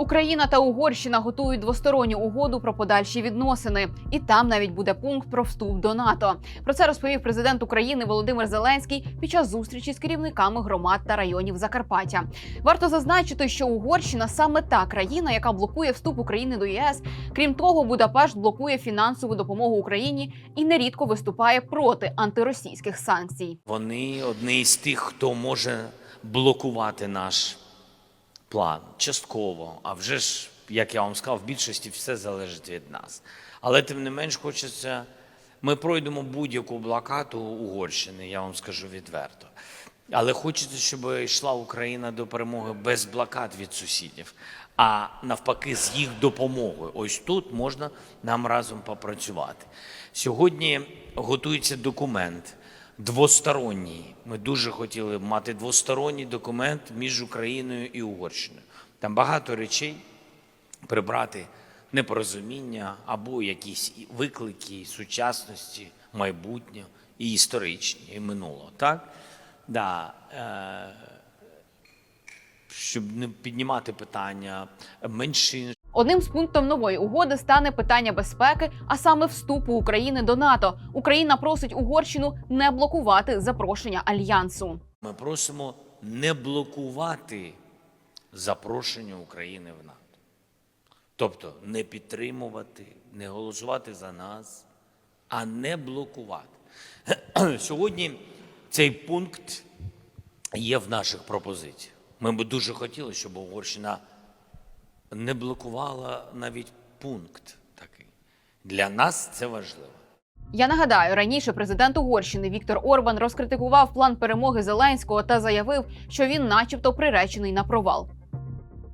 Україна та Угорщина готують двосторонню угоду про подальші відносини, і там навіть буде пункт про вступ до НАТО. Про це розповів президент України Володимир Зеленський під час зустрічі з керівниками громад та районів Закарпаття. Варто зазначити, що Угорщина саме та країна, яка блокує вступ України до ЄС. Крім того, Будапешт блокує фінансову допомогу Україні і нерідко виступає проти антиросійських санкцій. Вони одні з тих, хто може блокувати наш план частково. А вже ж, як я вам сказав, в більшості все залежить від нас. Але тим не менш хочеться. Ми пройдемо будь-яку блокаду Угорщини, я вам скажу відверто. Але хочеться, щоб йшла Україна до перемоги без блокад від сусідів, а навпаки, з їх допомогою. Ось тут можна нам разом попрацювати. Сьогодні готується документ двосторонній. Ми дуже хотіли б мати двосторонній документ між Україною і Угорщиною. Там багато речей прибрати непорозуміння або якісь виклики сучасності, майбутнього і історичні, і минулого. Так? Да, е, щоб не піднімати питання меншин, Одним з пунктів нової угоди стане питання безпеки, а саме вступу України до НАТО. Україна просить Угорщину не блокувати запрошення альянсу. Ми просимо не блокувати запрошення України в НАТО. Тобто не підтримувати, не голосувати за нас, а не блокувати. Сьогодні цей пункт є в наших пропозиціях. Ми б дуже хотіли, щоб Угорщина не блокувала навіть пункт такий. Для нас це важливо. Я нагадаю, раніше президент Угорщини Віктор Орбан розкритикував план перемоги Зеленського та заявив, що він, начебто, приречений на провал.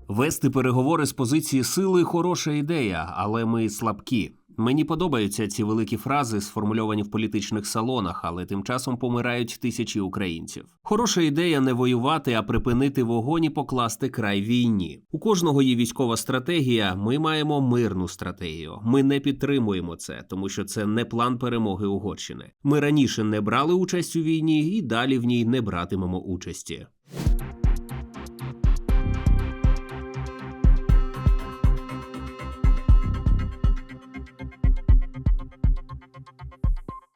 Вести переговори з позиції сили хороша ідея, але ми слабкі. Мені подобаються ці великі фрази, сформульовані в політичних салонах, але тим часом помирають тисячі українців. Хороша ідея не воювати, а припинити вогонь і покласти край війні. У кожного є військова стратегія. Ми маємо мирну стратегію. Ми не підтримуємо це, тому що це не план перемоги Угорщини. Ми раніше не брали участь у війні і далі в ній не братимемо участі.